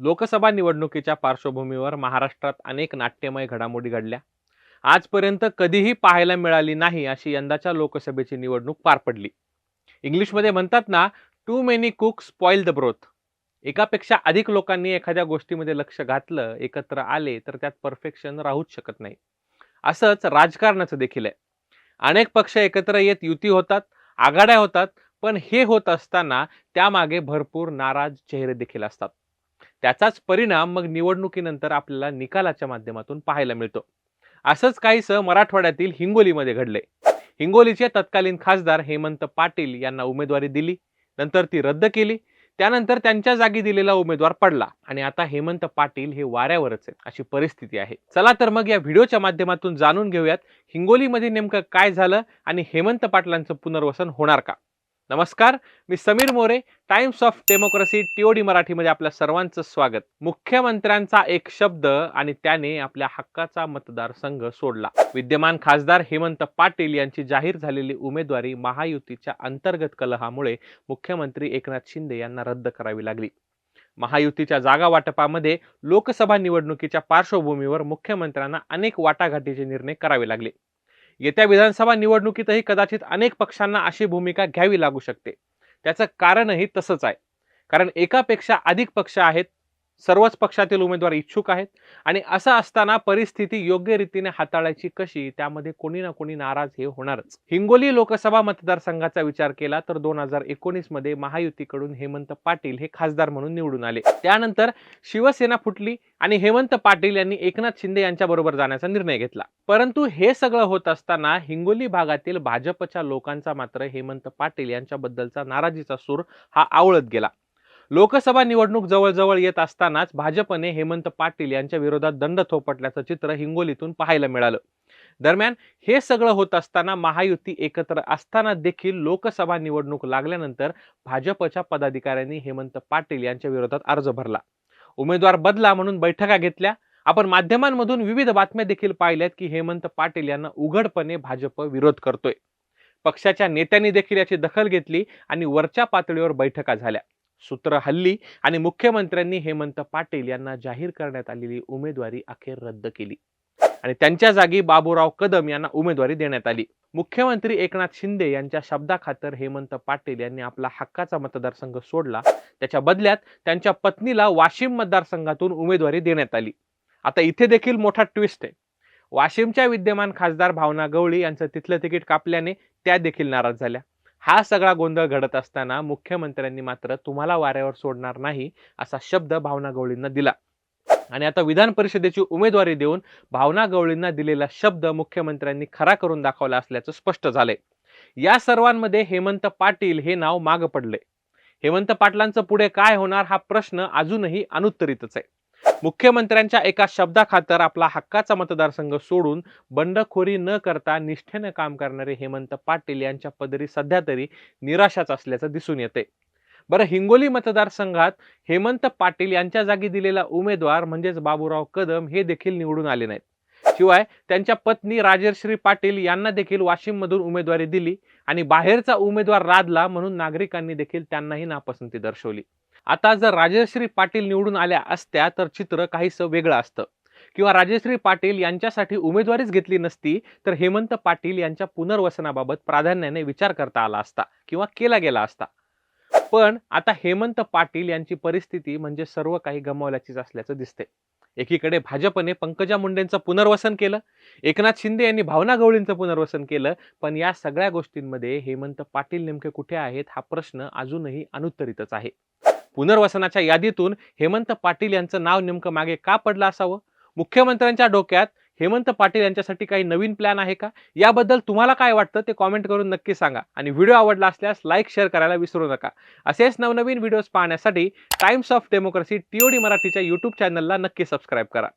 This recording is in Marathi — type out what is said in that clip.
लोकसभा निवडणुकीच्या पार्श्वभूमीवर महाराष्ट्रात अनेक नाट्यमय घडामोडी घडल्या. आजपर्यंत कधीही पाहायला मिळाली नाही अशी यंदाच्या लोकसभेची निवडणूक पार पडली. इंग्लिशमध्ये म्हणतात ना too many cook spoil the broth एकापेक्षा अधिक लोकांनी एखाद्या गोष्टीमध्ये लक्ष घातलं एकत्र आले तर त्यात परफेक्शन राहूच शकत नाही. असंच राजकारणाचं देखील आहे. अनेक पक्ष एकत्र येत युती होतात आघाड्या होतात पण हे होत असताना त्यामागे भरपूर नाराज चेहरे देखील असतात. त्याचाच परिणाम मग निवडणुकीनंतर आपल्याला निकालाच्या माध्यमातून पाहायला मिळतो. असंच काहीसं मराठवाड्यातील हिंगोलीमध्ये घडले हिंगोलीचे तत्कालीन खासदार हेमंत पाटील यांना उमेदवारी दिली नंतर ती रद्द केली त्यानंतर त्यांच्या जागी दिलेला उमेदवार पडला आणि आता हेमंत पाटील हे वाऱ्यावरच आहेत अशी परिस्थिती आहे. चला तर मग या व्हिडिओच्या माध्यमातून जाणून घेऊयात हिंगोलीमध्ये नेमकं काय झालं आणि हेमंत पाटलांचं पुनर्वसन होणार का? नमस्कार मी Sameer More Times of Democracy TOD मराठीमध्ये आपल्या सर्वांचं स्वागत. मुख्यमंत्र्यांचा एक शब्द आणि त्याने आपल्या हक्काचा मतदारसंघ सोडला. विद्यमान खासदार हेमंत पाटील यांची जाहीर झालेली उमेदवारी महायुतीच्या अंतर्गत कलहामुळे मुख्यमंत्री एकनाथ शिंदे यांना रद्द करावी लागली. महायुतीच्या जागा वाटपामध्ये लोकसभा निवडणुकीच्या पार्श्वभूमीवर मुख्यमंत्र्यांना अनेक वाटाघाटीचे निर्णय करावे लागले. येत्या विधानसभा निवडणुकीतही कदाचित अनेक पक्षांना अशी भूमिका घ्यावी लागू शकते. त्याचं कारणही तसंच आहे. कारण एकापेक्षा अधिक पक्ष आहेत सर्वच पक्षातील उमेदवार इच्छुक आहेत. आणि असं असताना परिस्थिती योग्य रीतीने हाताळायची कशी त्यामध्ये कोणी ना कोणी नाराज हे होणारच. हिंगोली लोकसभा मतदारसंघाचा विचार केला तर दोन हजार एकोणीसमध्ये महायुतीकडून हेमंत पाटील हे खासदार म्हणून निवडून आले. त्यानंतर शिवसेना फुटली आणि हेमंत पाटील यांनी एकनाथ शिंदे यांच्याबरोबर जाण्याचा निर्णय घेतला. परंतु हे सगळं होत असताना हिंगोली भागातील भाजपच्या लोकांचा मात्र हेमंत पाटील यांच्याबद्दलचा नाराजीचा सूर हा आवळत गेला. लोकसभा निवडणूक जवळजवळ येत असतानाच भाजपने हेमंत पाटील यांच्या विरोधात दंड थोपटल्याचं चित्र हिंगोलीतून पाहायला मिळालं. दरम्यान हे सगळं होत असताना महायुती एकत्र असताना देखील लोकसभा निवडणूक लागल्यानंतर भाजपच्या पदाधिकाऱ्यांनी हेमंत पाटील यांच्या विरोधात अर्ज भरला. उमेदवार बदला म्हणून बैठका घेतल्या. आपण माध्यमांमधून विविध बातम्या देखील पाहिल्यात की हेमंत पाटील यांना उघडपणे भाजप विरोध करतोय. पक्षाच्या नेत्यांनी देखील याची दखल घेतली आणि वरच्या पातळीवर बैठका झाल्या. सूत्र हल्ली आणि मुख्यमंत्र्यांनी हेमंत पाटील यांना जाहीर करण्यात आलेली उमेदवारी अखेर रद्द केली. आणि त्यांच्या जागी बाबूराव कदम यांना उमेदवारी देण्यात आली. मुख्यमंत्री एकनाथ शिंदे यांच्या शब्दाखातर हेमंत पाटील यांनी आपला हक्काचा मतदारसंघ सोडला. त्याच्या बदल्यात त्यांच्या पत्नीला वाशिम मतदारसंघातून उमेदवारी देण्यात आली. आता इथे देखील मोठा ट्विस्ट आहे. वाशिमच्या विद्यमान खासदार भावना गवळी यांचं तिथलं तिकीट कापल्याने त्या देखील नाराज झाल्या. हा सगळा गोंधळ घडत असताना मुख्यमंत्र्यांनी मात्र तुम्हाला वाऱ्यावर सोडणार नाही असा शब्द भावना गवळींना दिला. आणि आता विधान परिषदेची उमेदवारी देऊन भावना गवळींना दिलेला शब्द मुख्यमंत्र्यांनी खरा करून दाखवला असल्याचं स्पष्ट झालंय. या सर्वांमध्ये हेमंत पाटील हे नाव माग पडले हेमंत पाटलांचं पुढे काय होणार हा प्रश्न अजूनही अनुत्तरितच आहे. मुख्यमंत्र्यांच्या एका शब्दाखातर आपला हक्काचा मतदारसंघ सोडून बंडखोरी न करता निष्ठेनं काम करणारे हेमंत पाटील यांच्या पदरी सध्या तरी निराशाच असल्याचं दिसून येते बरं हिंगोली मतदारसंघात हेमंत पाटील यांच्या जागी दिलेला उमेदवार म्हणजेच बाबूराव कदम हे देखील निवडून आले नाहीत. शिवाय त्यांच्या पत्नी राजश्री पाटील यांना देखील वाशिम मधून उमेदवारी दिली आणि बाहेरचा उमेदवार रादला म्हणून नागरिकांनी देखील त्यांनाही नापसंती दर्शवली. आता जर राजश्री पाटील निवडून आल्या असत्या तर चित्र काहीसं वेगळं असतं. किंवा राजश्री पाटील यांच्यासाठी उमेदवारीच घेतली नसती तर हेमंत पाटील यांच्या पुनर्वसनाबाबत प्राधान्याने विचार करता आला असता किंवा केला गेला असता. पण आता हेमंत पाटील यांची परिस्थिती म्हणजे सर्व काही गमावल्याचीच असल्याचं दिसते एकीकडे भाजपने पंकजा मुंडेंचं पुनर्वसन केलं एकनाथ शिंदे यांनी भावना गवळींचं पुनर्वसन केलं पण या सगळ्या गोष्टींमध्ये हेमंत पाटील नेमके कुठे आहेत हा प्रश्न अजूनही अनुत्तरितच आहे. पुनर्वसनाच्या यादीतून हेमंत पाटील यांचं नाव नेमकं मागे का पडलं असावं? मुख्यमंत्र्यांच्या डोक्यात हेमंत पाटील यांच्यासाठी काही नवीन प्लॅन आहे का? याबद्दल तुम्हाला काय वाटतं ते कॉमेंट करून नक्की सांगा. आणि व्हिडिओ आवडला असल्यास लाईक शेअर करायला विसरू नका. असेच नवनवीन व्हिडिओज पाहण्यासाठी टाइम्स ऑफ डेमोक्रेसी टीओडी मराठीच्या यूट्यूब चॅनलला नक्की सबस्क्राईब करा.